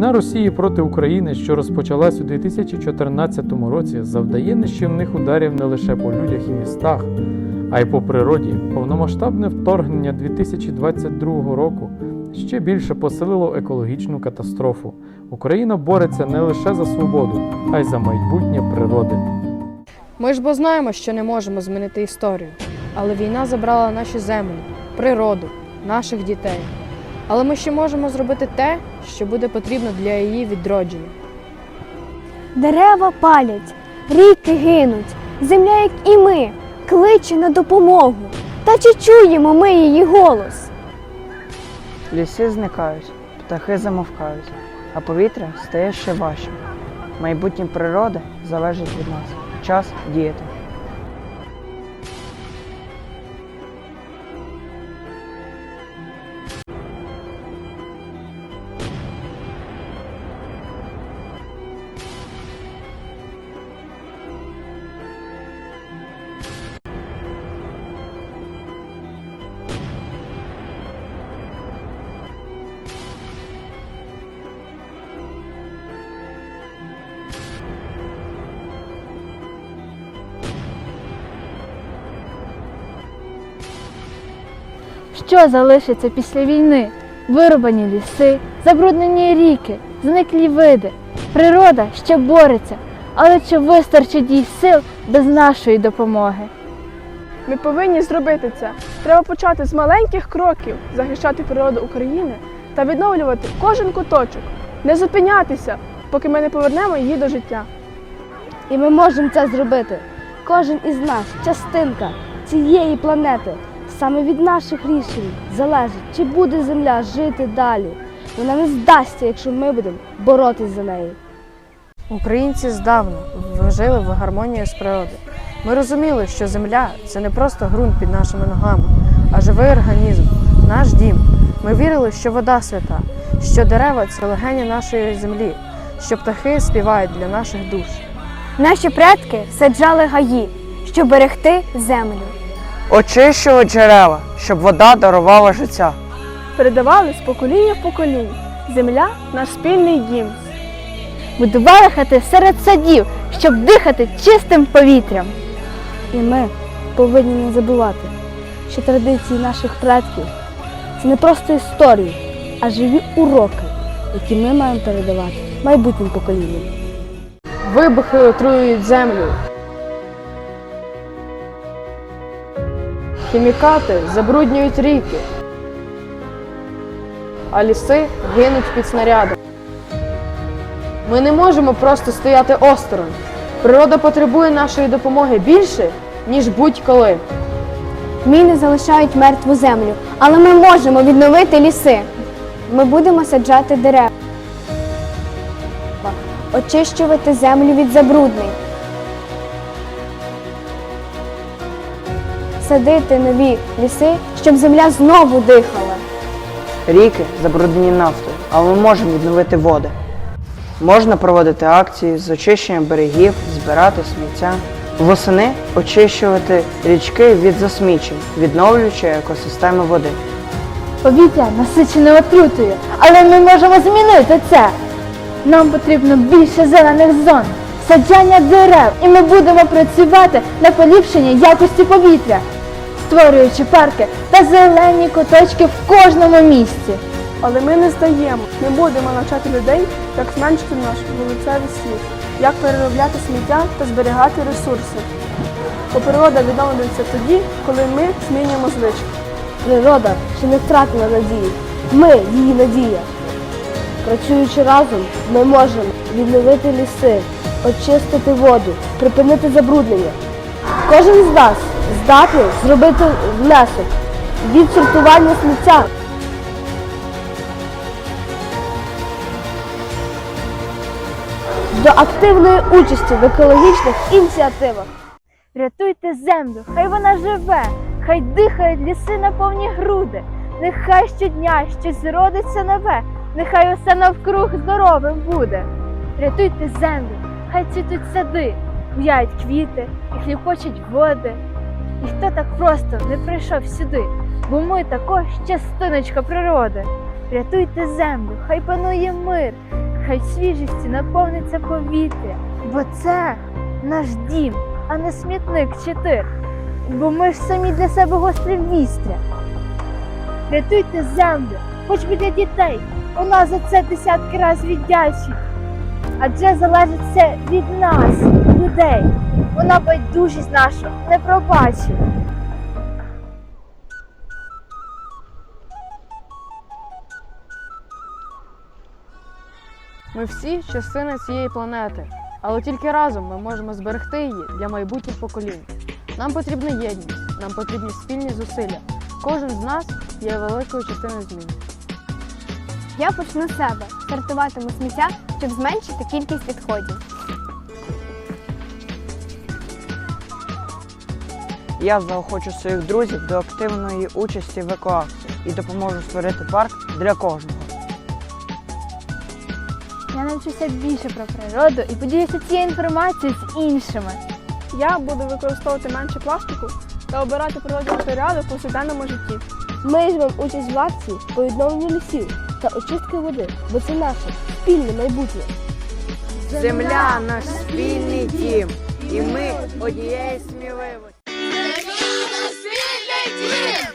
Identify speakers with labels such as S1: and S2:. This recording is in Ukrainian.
S1: Війна Росії проти України, що розпочалась у 2014 році, завдає нищівних ударів не лише по людях і містах, а й по природі. Повномасштабне вторгнення 2022 року ще більше посилило екологічну катастрофу. Україна бореться не лише за свободу, а й за майбутнє природи.
S2: Ми ж бо знаємо, що не можемо змінити історію, але війна забрала наші землі, природу, наших дітей. Але ми ще можемо зробити те, що буде потрібно для її відродження.
S3: Дерева палять, ріки гинуть, земля, як і ми, кличе на допомогу. Та чи чуємо ми її голос?
S4: Ліси зникають, птахи замовкають, а повітря стає ще важчим. Майбутнє природи залежить від нас. Час діяти.
S5: Що залишиться після війни? Вирубані ліси, забруднені ріки, зниклі види. Природа ще бореться, але чи вистачить їй сил без нашої допомоги?
S6: Ми повинні зробити це. Треба почати з маленьких кроків захищати природу України та відновлювати кожен куточок, не зупинятися, поки ми не повернемо її до життя.
S3: І ми можемо це зробити. Кожен із нас частинка цієї планети. Саме від наших рішень залежить, чи буде земля жити далі. Вона не здасться, якщо ми будемо боротись за неї.
S2: Українці здавна жили в гармонії з природою. Ми розуміли, що земля це не просто ґрунт під нашими ногами, а живий організм, наш дім. Ми вірили, що вода свята, що дерева це легені нашої землі, що птахи співають для наших душ.
S3: Наші предки саджали гаї, щоб берегти землю.
S4: Очищували джерела, щоб вода дарувала життя.
S6: Передавали з покоління в покоління. Земля наш спільний дім.
S5: Будували хати серед садів, щоб дихати чистим повітрям.
S3: І ми повинні не забувати, що традиції наших предків це не просто історії, а живі уроки, які ми маємо передавати майбутнім поколінням.
S2: Вибухи отруюють землю. Хімікати забруднюють ріки, а ліси гинуть під снарядом. Ми не можемо просто стояти осторонь. Природа потребує нашої допомоги більше, ніж будь-коли.
S3: Міни залишають мертву землю, але ми можемо відновити ліси. Ми будемо саджати дерева, очищувати землю від забруднень, садити нові ліси, щоб земля знову дихала.
S4: Ріки забруднені нафтою, але ми можемо відновити води. Можна проводити акції з очищення берегів, збирати сміття. Восени очищувати річки від засмічень, відновлюючи екосистеми води.
S5: Повітря насичене отрутою, але ми можемо змінити це. Нам потрібно більше зелених зон, саджання дерев, і ми будемо працювати на поліпшення якості повітря, створюючи парки та зелені куточки в кожному місці.
S6: Але ми не здаємо. Ми будемо навчати людей, як зменшити наш вулицевий світ, як переробляти сміття та зберігати ресурси. Бо природа відновлюється тоді, коли ми змінюємо звички.
S3: Природа ще не втратила надії. Ми її надія. Працюючи разом, ми можемо відновити ліси, очистити воду, припинити забруднення. Кожен з нас здатний зробити внесок від сортування сміття. До активної участі в екологічних ініціативах.
S5: Рятуйте землю, хай вона живе, хай дихають ліси на повні груди. Нехай щодня щось родиться нове, нехай усе навкруг здоровим буде. Рятуйте землю, хай цвітуть сади, в'яють квіти і хліпочуть води. І хто так просто не прийшов сюди, бо ми також частиночка природи. Рятуйте землю, хай панує мир, хай свіжістю наповниться повітря, бо це наш дім, а не смітник чи тир. Бо ми ж самі для себе гострі вістря. Рятуйте землю, хоч би для дітей. У нас за це десятки раз віддячить. Адже залежить все від нас, людей. Вона байдужість нашу не пробачить.
S2: Ми всі частина цієї планети, але тільки разом ми можемо зберегти її для майбутніх поколінь. Нам потрібна єдність, нам потрібні спільні зусилля. Кожен з нас є великою частиною змін.
S7: Я почну з себе. Сортуватиму сміття, щоб зменшити кількість відходів.
S4: Я заохочу своїх друзів до активної участі в екоакції і допоможу створити парк для кожного.
S5: Я навчуся більше про природу і поділюся цією інформацією з іншими.
S6: Я буду використовувати менше пластику та обирати природні матеріали в повсякденному житті.
S3: Ми візьмемо участь в акції по відновленню лісів та очистки води, бо це наше спільне майбутнє.
S4: Земля наш спільний дім, і ми однієї сміливості.
S8: Спільний дім!